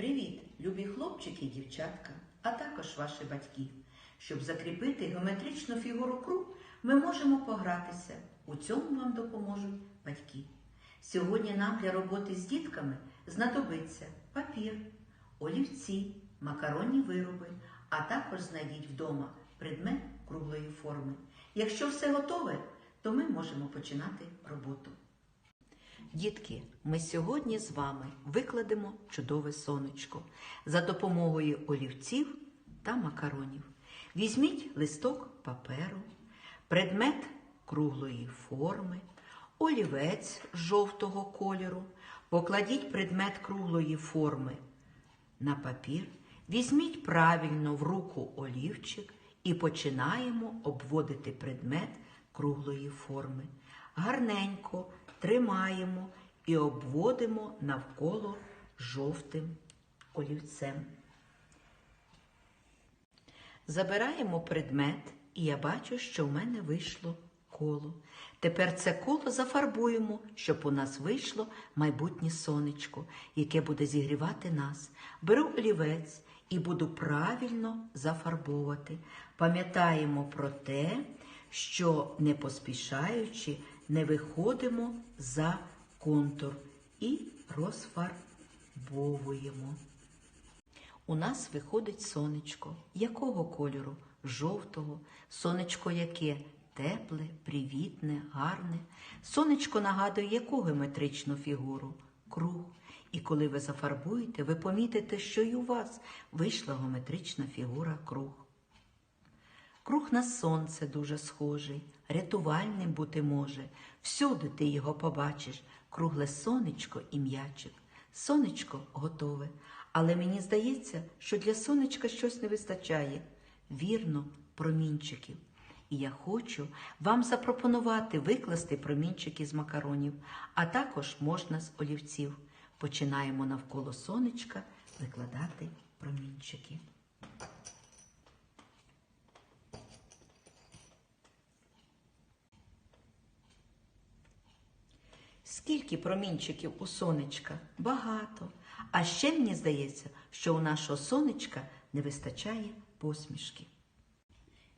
Привіт, любі хлопчики і дівчатка, а також ваші батьки. Щоб закріпити геометричну фігуру круг, ми можемо погратися. У цьому вам допоможуть батьки. Сьогодні нам для роботи з дітками знадобиться папір, олівці, макаронні вироби, а також знайдіть вдома предмет круглої форми. Якщо все готове, то ми можемо починати роботу. Дітки, ми сьогодні з вами викладемо чудове сонечко за допомогою олівців та макаронів. Візьміть листок паперу, предмет круглої форми, олівець жовтого кольору, покладіть предмет круглої форми на папір, візьміть правильно в руку олівчик і починаємо обводити предмет круглої форми. Гарненько тримаємо і обводимо навколо жовтим олівцем. Забираємо предмет, і я бачу, що в мене вийшло коло. Тепер це коло зафарбуємо, щоб у нас вийшло майбутнє сонечко, яке буде зігрівати нас. Беру олівець і буду правильно зафарбовувати. Пам'ятаємо про те, що не поспішаючи, не виходимо за контур і розфарбовуємо. У нас виходить сонечко. Якого кольору? Жовтого. Сонечко яке? Тепле, привітне, гарне. Сонечко нагадує яку геометричну фігуру? Круг. І коли ви зафарбуєте, ви помітите, що і у вас вийшла геометрична фігура круг. Круг на сонце дуже схожий, рятувальним бути може. Всюди ти його побачиш, кругле сонечко і м'ячик. Сонечко готове, але мені здається, що для сонечка щось не вистачає. Вірно, промінчиків. І я хочу вам запропонувати викласти промінчики з макаронів, а також можна з олівців. Починаємо навколо сонечка викладати промінчики. Скільки промінчиків у сонечка? Багато. А ще мені здається, що у нашого сонечка не вистачає посмішки.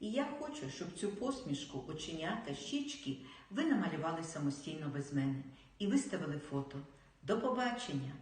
І я хочу, щоб цю посмішку, оченята, щічки ви намалювали самостійно без мене і виставили фото. До побачення!